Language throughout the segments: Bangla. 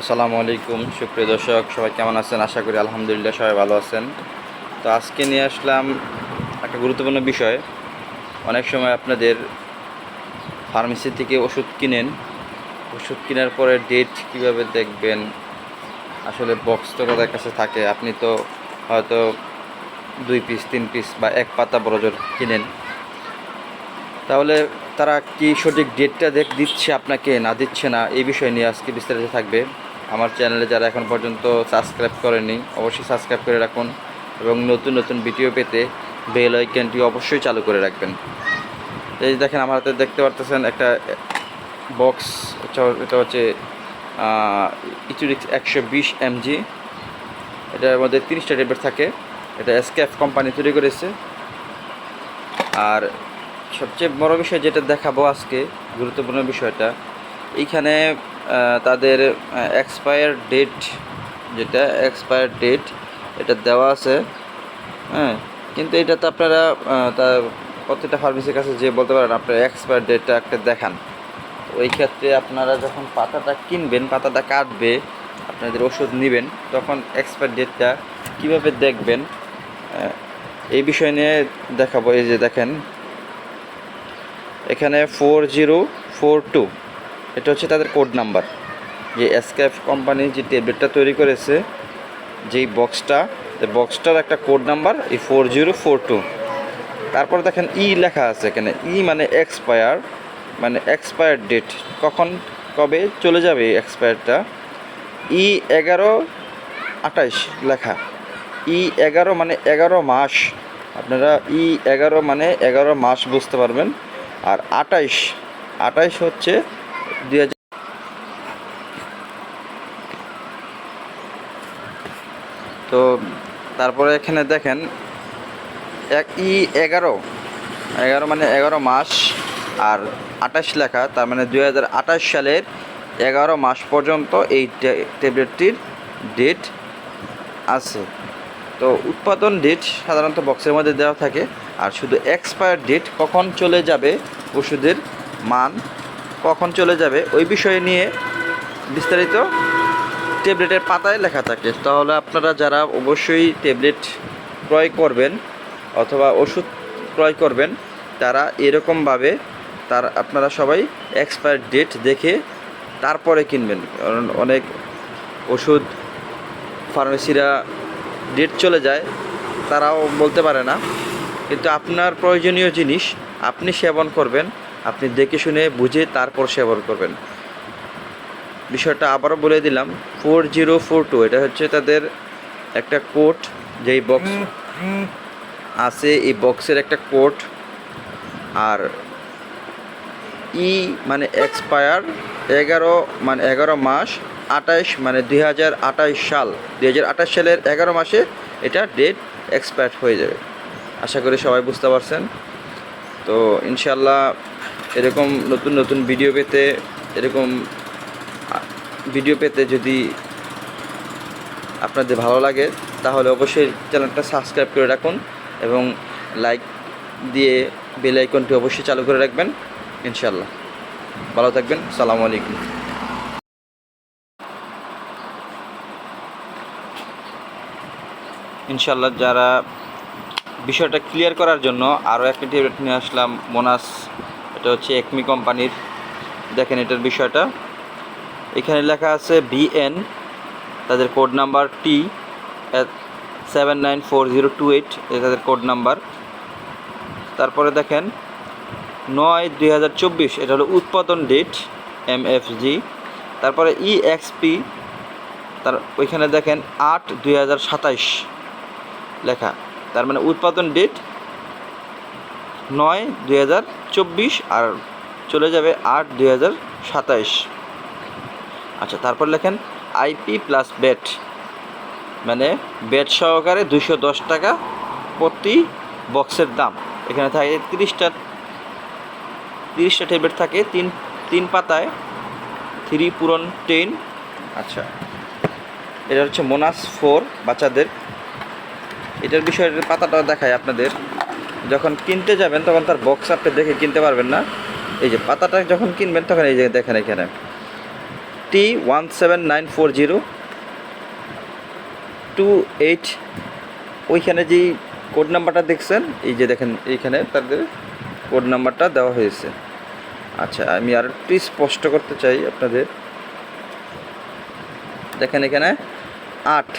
আসসালামু আলাইকুম, সুপ্রিয় দর্শক, সবাই কেমন আছেন? আশা করি আলহামদুলিল্লাহ সবাই ভালো আছেন। তো আজকে নিয়ে আসলাম একটা গুরুত্বপূর্ণ বিষয়। অনেক সময় আপনাদের ফার্মেসি থেকে ওষুধ কিনেন। ওষুধ কেনার পরে ডেট কীভাবে দেখবেন? আসলে বক্স তো তাদের কাছে থাকে। আপনি তো হয়তো দুই পিস তিন পিস বা এক পাতা বড়জোর কিনেন। তাহলে তারা কি সঠিক ডেটটা দেখ দিচ্ছে আপনাকে, না দিচ্ছে না? এই বিষয় নিয়ে আজকে বিস্তারিত থাকবে। আমার চ্যানেলে যারা এখন পর্যন্ত সাবস্ক্রাইব করেনি অবশ্যই সাবস্ক্রাইব করে রাখুন এবং নতুন নতুন ভিডিও পেতে বেল আইকনটি অবশ্যই চালু করে রাখবেন। এই দেখেন, আমার হাতে দেখতে পারতেছেন একটা বক্স এটা হচ্ছে ইচুরিক্স একশো বিশ এমজি এটার মধ্যে তিরিশটা ট্যাবলেট থাকে। এটা এসকেএফ কোম্পানি তৈরি করেছে। আর সবচেয়ে বড় বিষয় যেটা দেখাবো আজকে, গুরুত্বপূর্ণ বিষয়টা, এইখানে তাদের এক্সপায়ার ডেট যেটা এক্সপায়ার ডেট এটা দেওয়া আছে। হ্যাঁ কিন্তু এটা তো আপনারা তা প্রত্যেকটা ফার্মেসির কাছে যে বলতে পারেন, আপনার এক্সপায়ার ডেটটা একটা দেখান। ওই ক্ষেত্রে আপনারা যখন পাতাটা কিনবেন, পাতাটা কাটবে, আপনাদের ওষুধ নেবেন, তখন এক্সপায়ার ডেটটা কীভাবে দেখবেন এই বিষয় নিয়ে দেখাবো। এই যে দেখেন, এখানে ফোর জিরো ফোর টু এটা হচ্ছে তাদের কোড নাম্বার যে এসকেএফ কোম্পানি যে ট্যাবলেটটা তৈরি করেছে, যেই বক্সটা বক্সটার একটা কোড নাম্বার এই ফোর জিরো ফোর টু তারপর দেখেন ই লেখা আছে এখানে। ই মানে এক্সপায়ার মানে এক্সপায়ার ডেট কখন, কবে চলে যাবে এই এক্সপায়ারটা ই এগারো আঠাইশ লেখা। ই এগারো মানে এগারো মাস। আপনারা ই এগারো মানে এগারো মাস বুঝতে পারবেন। আর আটাইশ আটাইশ হচ্ছে দুই হাজার তো তারপরে এখানে দেখেন, এক ই এগারো। এগারো মানে এগারো মাস আর আঠাশ লেখা, তার মানে দুই হাজার আঠাশ সালের এগারো মাস পর্যন্ত এই ট্যা- ট্যাবলেটটির ডেট আছে। তো উৎপাদন ডেট সাধারণত বক্সের মধ্যে দেওয়া থাকে, আর শুধু এক্সপায়ার ডেট কখন চলে যাবে ওষুধের মান কখন চলে যাবে, ওই বিষয় নিয়ে বিস্তারিত ট্যাবলেটের পাতায় লেখা থাকে। তাহলে আপনারা যারা অবশ্যই ট্যাবলেট ক্রয় করবেন অথবা ওষুধ ক্রয় করবেন, তারা এরকমভাবে তার, আপনারা সবাই এক্সপায়ার ডেট দেখে তারপরে কিনবেন। কারণ অনেক ওষুধ ফার্মেসিরা ডেট চলে যায়, তারাও বলতে পারে না। কিন্তু আপনার প্রয়োজনীয় জিনিস আপনি সেবন করবেন আপনি দেখে শুনে বুঝে তারপর সেবন করবেন। বিষয়টা আবারও বলে দিলাম ফোর জিরো ফোর টু এটা হচ্ছে তাদের একটা কোড যেই বক্স আছে, এই বক্সের একটা কোড আর ই মানে এক্সপায়ার এগারো মানে এগারো মাস, আঠাইশ মানে দুই হাজার আঠাইশ সাল। দুই হাজার আঠাশ সালের এগারো মাসে এটা ডেট এক্সপায়ার হয়ে যাবে। আশা করি সবাই বুঝতে পারছেন। তো ইনশাল্লাহ এরকম নতুন নতুন ভিডিও পেতে, এরকম ভিডিও পেতে যদি আপনাদের ভালো লাগে, তাহলে অবশ্যই চ্যানেলটা সাবস্ক্রাইব করে রাখুন এবং লাইক দিয়ে বেল আইকনটি অবশ্যই চালু করে রাখবেন ইনশাল্লাহ ভালো থাকবেন, সালামু আলাইকুম। ইনশাল্লাহ যারা বিষয়টা ক্লিয়ার করার জন্য আরও একটা ট্যাবলেট নিয়ে আসলাম মোনাস এটা হচ্ছে একমি কোম্পানির। দেখেন এটার বিষয়টা। এখানে লেখা আছে বিএন, তাদের code number T seven nine four zero two eight তাদের কোড নাম্বার। তারপরে দেখেন, নয় দুই হাজার চব্বিশ, এটা হলো উৎপাদন ডেট এম এফ জি তারপরে ই এক্সপি তার ওইখানে দেখেন আট দুই হাজার সাতাইশ লেখা। তার মানে উৎপাদন ডেট নয় দুই হাজার চব্বিশ আর চলে যাবে আট দুই হাজার সাতাইশ। আচ্ছা তারপর লেখেন আইপি প্লাস বেট। মানে বেড সহকারে দুশো দশ টাকা প্রতি বক্সের দাম। এখানে থাকে তিরিশটা তিরিশটা ট্যাবলেট থাকে, তিন তিন পাতায় থ্রি পূরণ টেন। আচ্ছা এটা হচ্ছে মোনাস ফোর বাচ্চাদের। এটার বিষয়ে পাতাটা দেখায় আপনাদের। যখন কিনতে যাবেন, তখন তার বক্স আপনি দেখে কিনতে পারবেন না। এই যে পাতাটা যখন কিনবেন, তখন এই যে দেখেন এখানে। T one seven nine four zero two eight ওইখানে যেই কোড নাম্বারটা দেখছেন, এই যে দেখেন এইখানে তাদের কোড নাম্বারটা দেওয়া হয়েছে। আচ্ছা আমি আর একটু স্পষ্ট করতে চাই আপনাদের। দেখেন এখানে আট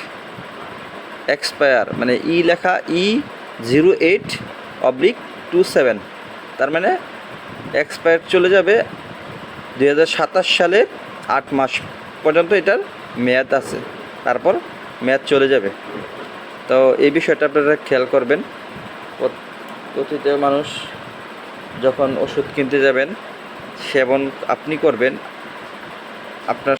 এক্সপায়ার মানে ই লেখা ই zero eight oblique two seven. তার মানে এক্সপায়ার চলে যাবে দুই সালের আট মাস পর্যন্ত এটার মেয়াদ আছে। তারপর মেয়াদ চলে যাবে। তো এই বিষয়টা আপনারা খেয়াল করবেন। প্রতিটা মানুষ যখন ওষুধ কিনতে যাবেন, সেবন আপনি করবেন। আপনার